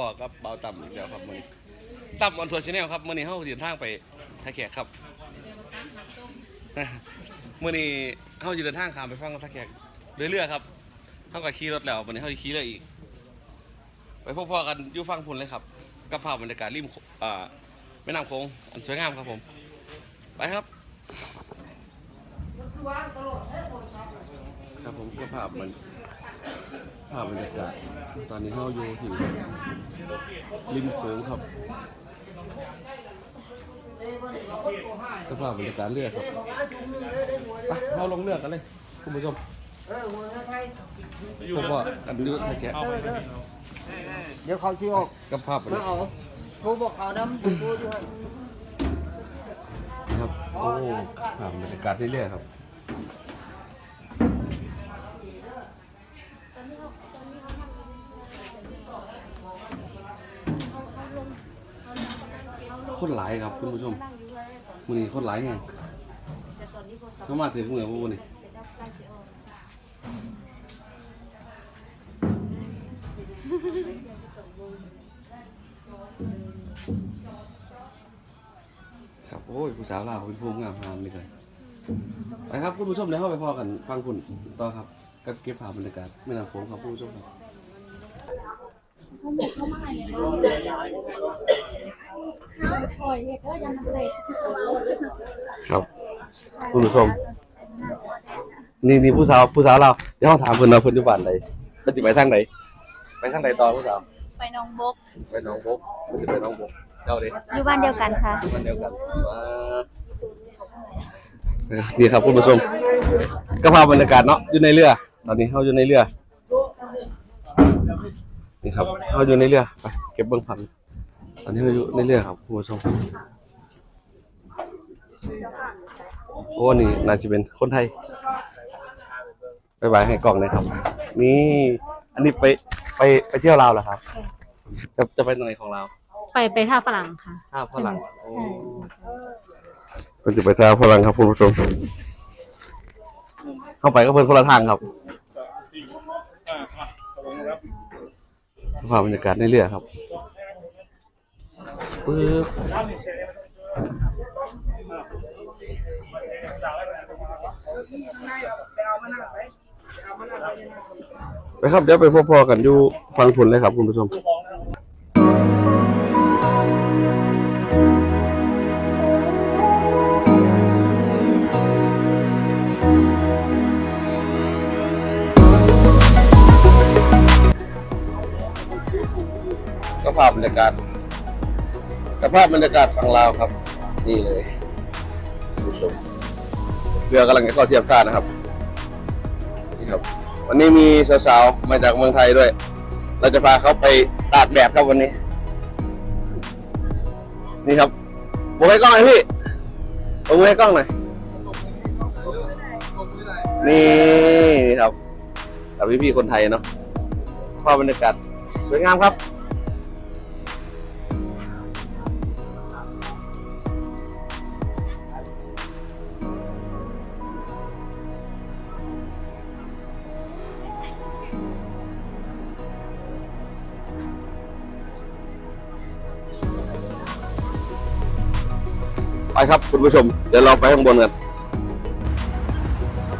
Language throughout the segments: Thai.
ครับผมพ่อปอกับเบาต่ำอีกแล้วครับมื้อนี้ต่ำออนทัวร์ชาแนลครับมื้อนี้เฮาเดินทางไปท่าแขกครับมื้อนี้เฮาจะเดินทางข้ามไปฟังท่าแขกเรื่อยๆครับเฮาก็ขี่รถแล้วมื้อนี้เฮาขี่เรืออีก ไปพบพอกันยู่ฟังพุ่นเลยครับกับภาพบรรยากาศริมอ่าแม่น้ำโขงอันสวยงามครับผม ไปครับครับผมก็ภาพมัน ภาพบรรยากาศตอนนี้เราอยู่ที่ริมโขงครับก็ภาพบรรยากาศเรือครับไปเราลงเรือกันเลย คุณผู้ชมผมว่าอันนี้ถ้าแกะเดี๋ยวเขาชิออกกับภาพบรรมายากาศเอาโทรบอกเขาน้ำดูดูด้วยครับ โอ้ภาพบรรยากาศเรื่อยๆครับ คนหลายครับคุณผู้ชมมือนี้คนหลายแฮงเขามาถึงเมืองพวกนี้ครับโอ้ยผู้สาวลาวเป็นผู้งามพามนี่เลยไปครับคุณผู้ชมเดี๋ยวเข้าไปพอกันฟังคุณต่อครับกับเก็บภาพบรรยากาศแม่น้ำโขงครับคุณผู้ชมครับ ครับคุณผู้ชม นี่นี่ผู้สาวผู้สาวเราวเดี๋ยวเราถามเพิ่นว่าเพิ่นอยู่บ้านใดเพิ่นสิไปทางไหนไปทางใดต่อผู้สาวไปน้องบก ไปหน้องบกเพิ่นสิไปหน้องบกเจ้าเด้อยู่บ้านเดียวกันค่ะมันเดียวกันมานี่ครับคุณผู้ชมก็ภาพบรรยากาศเนาะอยู่ในเรือ ตอนนี้เฮาอยู่ในเรือ นี่ครับเฮาอยู่ในเรือไปเก็บเบิ่งพันตอนนี้เฮาอยู่ในเรือครับคุณผู้ชมโอ้นี่น่าจะเป็นคนไทยบายบายให้กล้องหนะครับ นี่ อันนี้ไปไปไปเที่ยวลาวเหรอครับ จะจะไปตรงไหนของลาวไปไปท่าฝรั่งค่ะท่าฝรั่งโอ้มันจะไปท่าฝรั่งครับคุณผู้ชมเข้าไปก็เพิ่นคนละทางครับ ภาพบรรยากาศในเรือครับปึ๊บไปครับเดี๋ยวไปพอๆกันอยู่ฟังผลเลยครับคุณผู้ชมาพบรรยากาศก็ภาพบรรยากาศฝั่งลาวครับ นี่เลยผู้ชมเรือกำลังจะเข้าเทียบท่านะครับนี่ครับ วันนี้มีสาวๆมาจากเมืองไทยด้วย เราจะพาเขาไปตากแดดครับวันนี้ นี่ครับโบกให้กล้องหน่อยพี่โบกให้กล้องหน่อยนี่นี่ครับกับพี่ๆคนไทยเนาะภาพบรรยากาศสวยงามครับ ครับคุณผู้ชม เดี๋ยวเราไปข้างบนกัน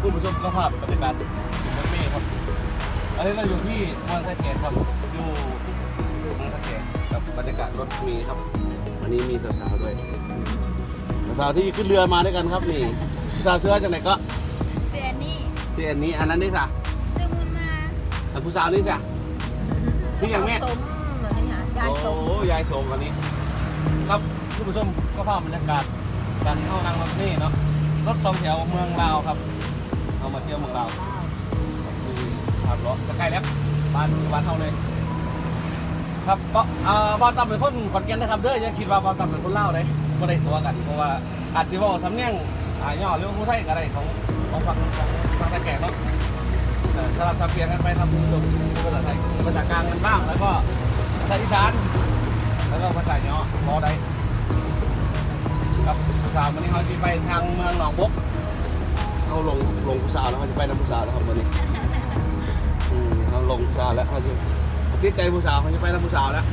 คุณผู้ชมก็ภาพบรรยากาศถึงรถเมย์ครับ อันนี้เราอยู่ที่เมืองท่าแขกครับ อยู่เมืองท่าแขกกับบรรยากาศรถเมย์ครับ อันนี้มีสาวๆด้วย สาวๆที่ขึ้นเรือมาด้วยกันครับนี่สาวเสื้อจากไหนก็เซียนี่ที่อันนี้ อันนั้นนี่สะซึ่งมันมาอันผู้สาวนี่สะชื่ออย่างแม่ สมเหมือนกันค่ะยายสม โอ้ยายสมวันนี้ ครับคุณผู้ชมก็ภาพบรรยากาศ การเข้านั่งรถนี่เนาะรถสองแถวเมืองลาวครับเอามาเที่ยวเมืองลาวมีขับรถสกายแล้วบ้านบ้านเท่าเลยครับก็เอ่อบอลตับเป็นคนขอนแก่นนะครับเด้ออย่าคิดว่าบอลตับเป็นคนลาวเลยไม่ได้ตัวกัน เพราะว่าอาจจะบอกสำเนียงอ่าย่อเรื่องผู้ไทยก็ได้ของของฝั่งของฝั่งตะแขกเนาะสลับสับเปลี่ยนกันไปทำจบภาษาไทยภาษากลางกันบ้างแล้วก็ภาษาอีสานแล้วก็ภาษาย่อพอได้ ครับภาษาวันนี้เขาจะไปทางเมืองหนองบกเขาลงลงภาษาแล้วเขาจะไปน้ำภาษาแล้วครับวันนี้อืมเขาลงภาษาแล้วเขาจะติดใจผู้สาวเขาจะไปทำผู้สาวแล้ว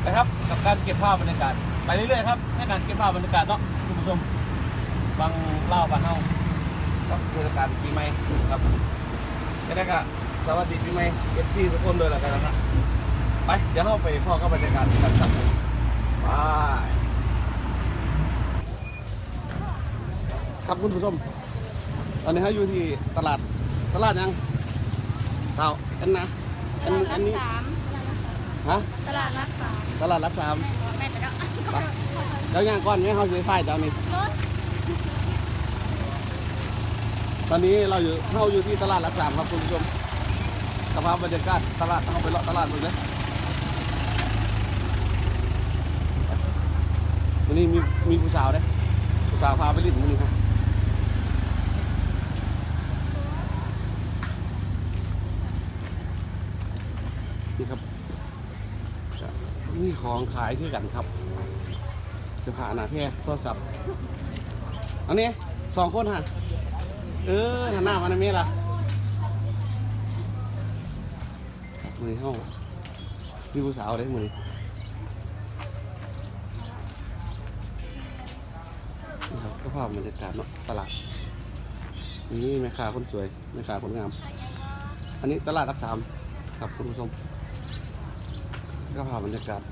ไปครับกับการเก็บภาพบรรยากาศไปเรื่อยๆครับให้การเก็บภาพบรรยากาศเนาะคุณผู้ชมบางเล่าบ้านเฮาครับเทศกาลปีใหม่ครับก็ได้ก็สวัสดีปีใหม่เอฟซีทุกคนด้วยแล้วกันนะไปเดี๋ยวเราไปพ่อกับบรรยากาศกันครับผมไครับคุณผู้ชม ตอนนี้เราอยู่ที่ตลาดตลาดยังเต่าอันนะอันอันนี้สามฮะตลาดรักสามตลาดรักสามแม่จะได้ไปแล้วย่างก้อนนี้เขาอยู่ไฟเจ้านี่รถตอนนี้เราอยู่เข้าอยู่ที่ตลาดรักสามครับคุณผู้ชมสภาพบรรยากาศตลาดต้องไปเลาะตลาดหมดเลยวันนี้มีมีผู้สาวเด้ผู้สาวพาไปลิ้นวันนี้ครับ นี่ครับนี่ของขายคือกันครับเสื้อผ้าหนาแพร่โทรศัพท์อันนี้สองคนฮะเออหันหน้ามาในเมล่ะมือนี้ามีผู้สาวได้มือนี้นะครับก็ภาพบรรยากาศเนาะตลาดนี่แม่ค้าคนสวยแม่ค้าคนงาม อันนี้ตลาดรักสามครับคุณผู้ชม ก็ภาพบรรยากาศ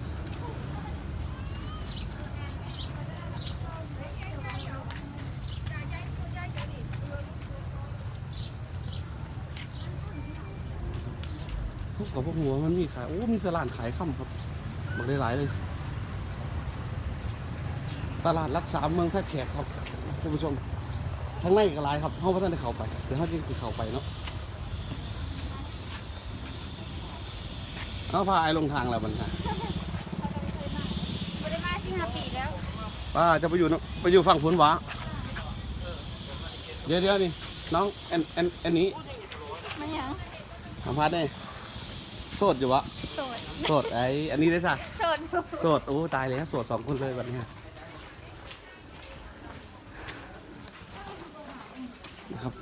พวกกับพวกหัวมันมีขาย โอ้ มีตลาดขายค่ำครับบอกได้หลายเลย ตลาดรักษาเมืองท่าแขกครับท่านผู้ชม ทั้งในก็หลายครับเขาพระท่านได้เข้าไปเดี๋ยวเขาจะเข้าไปเนาะ เอาพาไอ้ลงทางแล้วมันค่ะไม่ได้มาที่ห้าปีแล้วป้าจะไปอยู่เนอะไปอยู่ฝั่งพุนหวาเดี๋ยวเดี๋ยวนี่น้องแอนแอนแอนนี้มันยังสัมภาษณ์ได้โสดอยู่วะโสดโสดไอ้อันนี้ได้สะโสดอยู่โสดโอ้ตายแล้วโสดสองคนเลยวันนี้นะครับ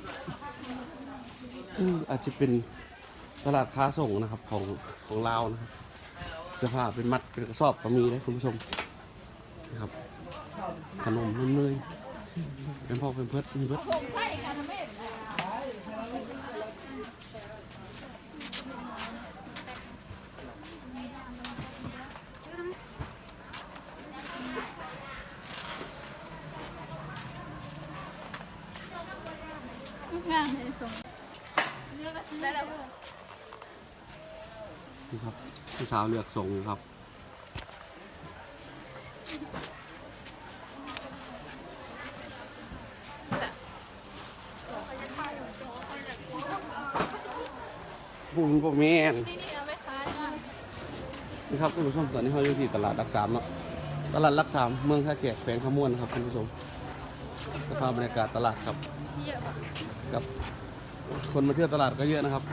อืมอาจจะเป็น ตลาดค้าส่งนะครับของของลาวนะครับเสื้อผ้าเป็นมัดเป็นกระสอบก็มีนะคุณผู้ชมนะครับ ขนมนมเนยเป็นพ่อเป็นเพิดมีเพิดงานเลยส่งเลือกได้แล้ว นี่ ครับผู้สาวเลือกส่งครับบุญบุแมนนี่นี่เอาไปขายนะนี่ครับคุณผู้ชมตอนนี้เราอยู่ที่ตลาดรักสามเนาะตลาดรักสามเมืองท่าแขกแขวงขมวนครับคุณผู้ชมสภาพบรรยากาศตลาดครับเยอะป่ะกับคนมาเที่ยวตลาดก็เยอะนะครับ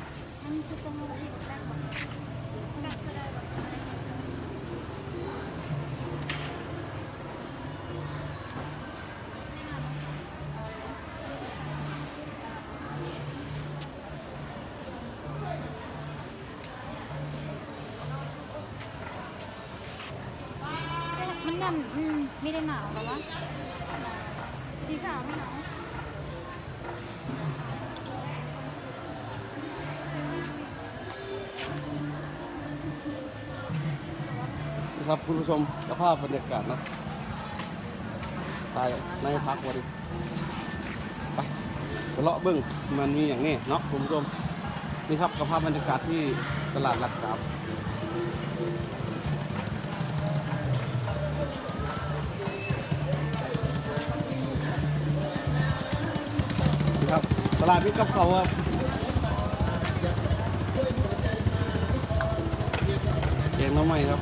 ันอืมไม่ได้หนาวหรอวะสีขาวไม่หนาวนะครับคุณผู้ชมสภาพบรรยากาศนะใช่ในพักวันไปไปเลาะเบิ้งมันมีอย่างนี้เนาะคุณผู้ชมนี่ครับสภาพบรรยากาศที่ตลาดหลักสาม ลาดนี้กับเขาครับเองน้องใหม่ครับ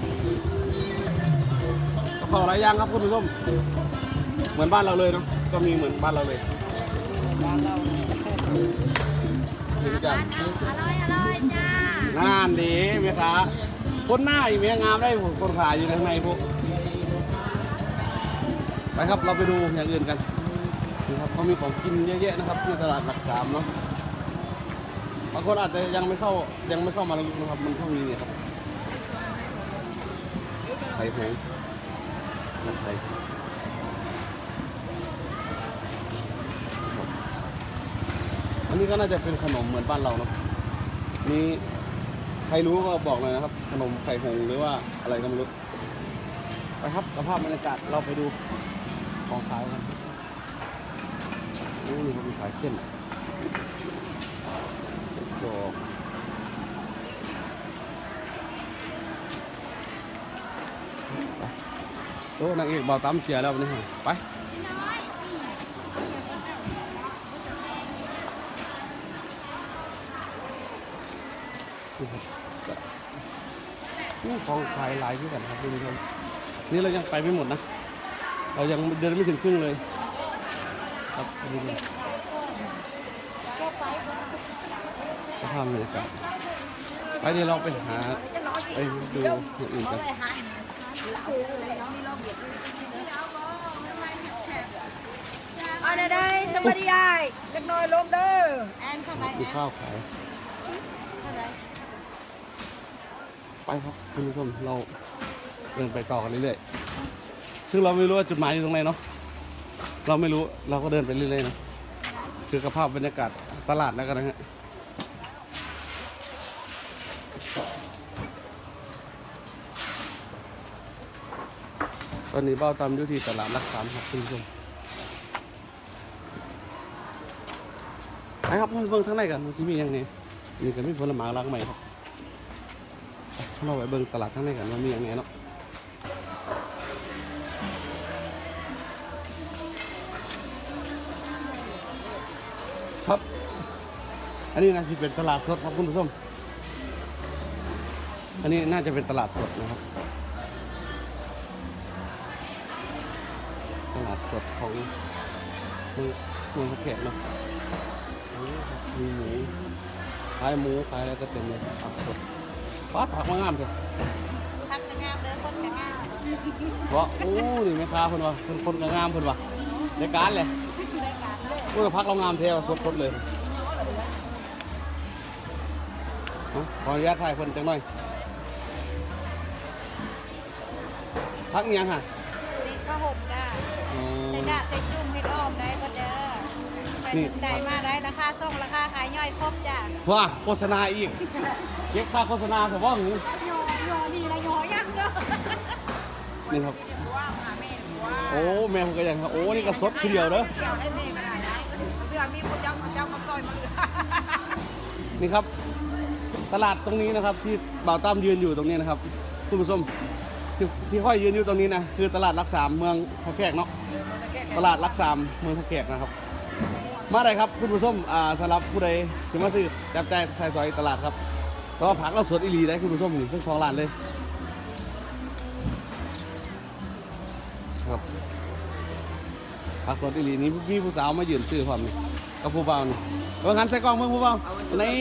กะเพราหลายอย่างครับคุณผู้ชมเหมือนบ้านเราเลยเนาะก็มีเหมือนบ้านเราเลยนี่ทุกอย่างอร่อยอร่อยจ้างานดีเมียค้าคนหน้าอีเมียงามได้ผมคนขายอยู่ข้างในพวกไปครับเราไปดูอย่างอื่นกันนี่ครับเขา มีของกินเยอะแยะนะครับที่ตลาดหลักสามเนาะบางคนอาจจะยังไม่เข้ายังไม่เข้ามาลึกนะครับ มันเพิ่งมีเนี่ยครับไข่หงนั่นไข่อันนี้ก็น่าจะเป็นขนมเหมือนบ้านเราเนาะนี่ใครรู้ก็บอกเลยนะครับ ขนมไข่หงหรือว่าอะไรก็ไม่รู้ไปครับสภาพบรรยากาศเราไปดูของขายกัน นี่เขามีขายเส้นโอ้ไปโอ้นางเอกบ่าวตั้มเสียแล้ววันนี้ฮะไปนี่ของขายหลายที่กันครับคุณผู้ชมนี่เรายังไปไม่หมดนะ เรายังเดินไม่ถึงครึ่งเลย ครับดูดิสภาพบรรยากาศไปเดี๋ยวเราไปหาไปดูอย่างอื่นกันอันใดสวัสดียายเล็กน้อยลมเด้อแอนเท่าไหร่มีข้าวขายไหร่ไปครับคุณผู้ชมเราเดินไปต่อกันเรื่อยๆซึ่งเราไม่รู้ว่าจุดหมายอยู่ตรงไหนเนาะ เราไม่รู้เราก็เดินไปเรื่อยๆนะคือกระภาพบรรยากาศตลาดแล้วกันนะฮะตอนนี้เบ้าตามยู่ที่ตลาดรักสามครับคุณผู้ชมไปครับเบิ่งทางในกันมันจะมีอย่างนี้นี่ก็มีผลไม้รักใหม่ครับเราไปเบิ่งตลาดทางในกันว่ามีอย่างไงเนาะ อันนี้น่าจะเป็นตลาดสดครับคุณผู้ชม อันนี้น่าจะเป็นตลาดสดนะครับ ตลาดสดของเมืองเมืองพักแขกเนาะมีหมูขายหมูขายอะไรก็เต็มเลยผักสดป้าดผักมางามเลยพักงามเด้อคนก็งามเพราะโอ้นี่แม่ค้าเพิ่นว่าเพิ่นคนก็งามเพิ่นว่าในการเลยโอ้ยพักเรางามแท้สดสดๆเลย ขออนุญาตถ่ายเพิ่นจังหน่อยพักอิหยังฮะนี่ข้าวห่มจ้าอ๋อใส่ดาใส่จุ่มเฮ็ดอ้อมได้ก็เด้อไปนี่ สนใจมาได้ราคาส่งราคาขายย่อยครบจ้าว่าโฆษณาอีก เก็บค่าโฆษณาแต่ว่าหนูยอยอนี่ละยอยังเด้อนี่ครับว้าวหาแม่ว้าโอ้แม่ผมก็ยังครับ โอ้นี่ก็สดทีเดียวเด้อ เกี่ยวได้แม่ก็ได้นะเสื้อมีผู้เจ้าผู้เจ้ามาซอยมือนี่ครับ ตลาดตรงนี้นะครับ ที่บ่าวตั้มยืนอยู่ตรงนี้นะครับคุณผู้ชมที่ที่ค่อยยืนอยู่ตรงนี้นะคือตลาดรักสามเมืองพระแขกเนาะตลาดรักสามเมืองพระแขกนะครับ มาได้ครับคุณผู้ชมอ่าสำหรับผู้ใดสิมาซื้อจับใจายไทยซอยตลาดครับเพราะว่าผักเราสดอีหลีได้คุณผู้ชมนี่ทั้งสองร้านเลยครับผักสดอีหลีนี้มีผู้สาวมายืนซื้อความนี่กับผู้เบานี่ว่างั้นใส่กล้องเพิ่งผู้เบานี่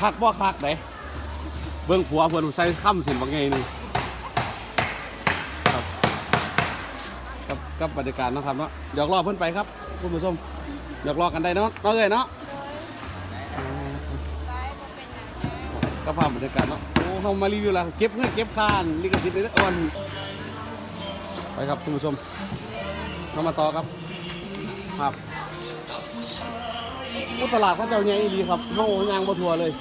คักบ่คักเด้เบิ่งผัวเพิ่นใส่ค่ำสินบ่ไงนี่ครับกับกับบรรยากาศนะครับเนาะเดี๋ยวรอเพิ่อนไปครับคุณผู้ชมเดี๋ยวรอกันได้เนาะเนาะเอ้ยเนาะก็ภาพบรรยากาศเนาะโอ้เขามารีวิวแล้วเก็บเงินเก็บคานลิขสิทธิ์เลยเด้ออ่อนไปครับคุณผู้ชมเรามาต่อครับครับ อุตลาดเขาเจ้าใหญ่ดีครับเฮายางบ่ทัวเลย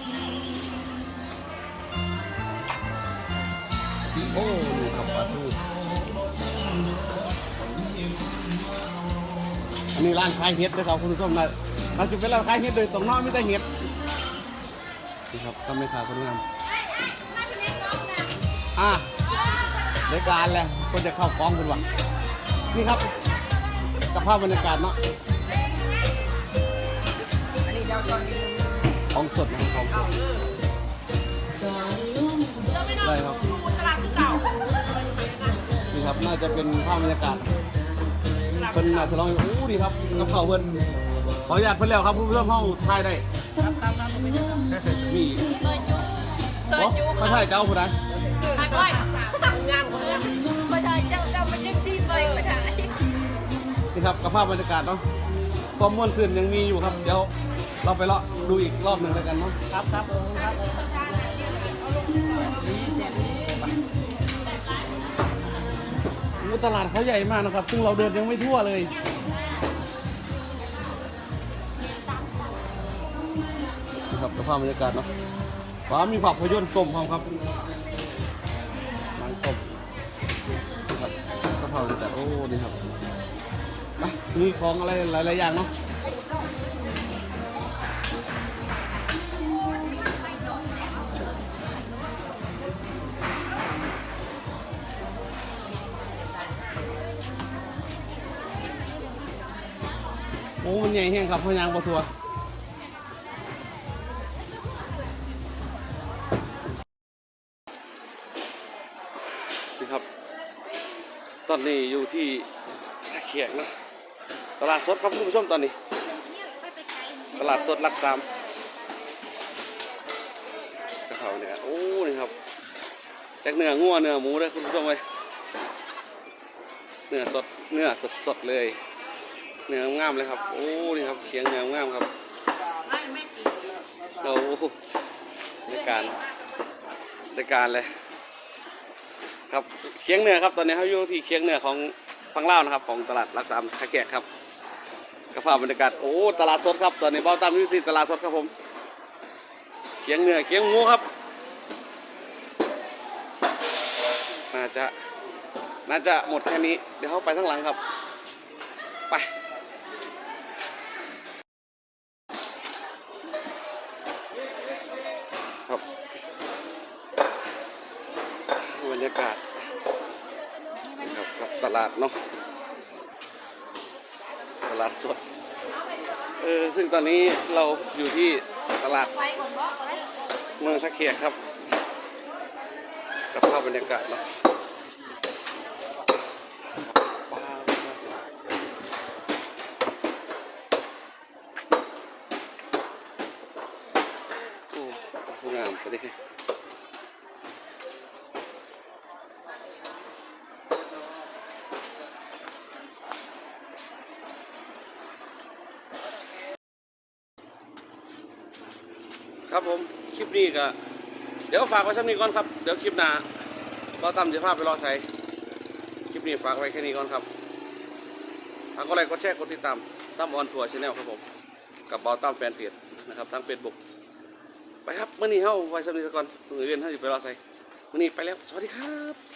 โอ้นี่ครับปลาทูอันนี้ร้านขายเห็ดนะครับคุณผู้ชมนะร้านสิเป็นร้านขายเห็ดโดยตรงนอกไม่ได้เห็ดนี่ครับก็ไม่ขาดคนงามอะรายการแหละคนจะเข้ากองคุณวะนี่ครับกับภาพบรรยากาศเนาะ ของสดนะของสดได้ครับนี่ครับน่าจะเป็นภาพบรรยากาศเป็นอาจจะลองอู้ดีครับกับเขาวเพิ่นขออนุญาตเพิ่นแล้วครับผู้ชมห้องถ่ายได้มีซอยจุซอยโอ้จุไม่ใช่เจ้าผู้ใดหักไว้งามคนเดียวไม่ใช่เจ้าเจ้ามันยังชีพเลยครับกับภาพบรรยากาศเนาะความม่วนซื่นยังมีอยู่ครับเดี๋ยว เราไปเลาะดูอีกรอบหนึ่งแล้วกันเนาะครับครับผมครับตลาดเขาใหญ่มากนะครับ ซึ่งเราเดินยังไม่ทั่วเลยนี่ครับกับภาพบรรยากาศเนาะฟ้ามีผักพยนต์ต้มพร้อมครับหนังต้มนี่ครับกับภาพบรรยากาศโอ้ นี่ครับ มีของอะไรหลาย ๆ อย่างเนาะ โอ้มันใหญ่แห้งครับพยางปลาทัวนี่ครับ ตอนนี้อยู่ที่ท่าเขียงนะตลาดสดครับคุณผู้ชมตอนนี้ ตลาดสดลักสามกระเพราเนี่ยโอ้นี่ครับแตกเนื้องัวเนื้อหมูด้วยคุณผู้ชมเลยเนื้อสดเนื้อสดสดเลย เนื้องามเลยครับ โอ้ นี่ครับเคียงเนื้องามครับโอ้ในการในการเลย ครับเคียงเนื้อครับตอนนี้เขาอยู่ที่เคียงเนื้อของฟังเล่านะครับ ของตลาดรักสามคาแกะครับกระเพาบรรยากาศโอ้ตลาดสดครับ ตอนนี้เบ้าตามอยู่ที่ตลาดสดครับผมเคียงเนื้อเคียงหมูครับน่าจะน่าจะหมดแค่นี้ เดี๋ยวเขาไปทั้งหลังครับ ไปากาศครับกับตลาดเนาะตลาดสดเออซึ่งตอนนี้เราอยู่ที่ตลาดเมืองทักเขียครับ กับภาพบรรยากาศเนาะว้าวโอ้สวยงามไปดิ ผมคลิปนี้ก็เดี๋ยวฝากไว้ชั้นี้ก่อนครับเดี๋ยวคลิปหน้าก็ตามจะพาไปรอใส่คลิปนี้ฝากไว้แค่นี้ก่อนครับทากกดไลค์กดแชร์กดติดตามตั้มออนทัวร์ชาแนลครับผมกับบอลตั้มแฟนเพจนะครับทั้งเฟซบุ๊กไปครับเมื่อนี้เฮาไว้ชั้นี้ก่อนมืออื่นเฮาจะไปรอใส่มื่อนี้ไปแล้วสวัสดีครับ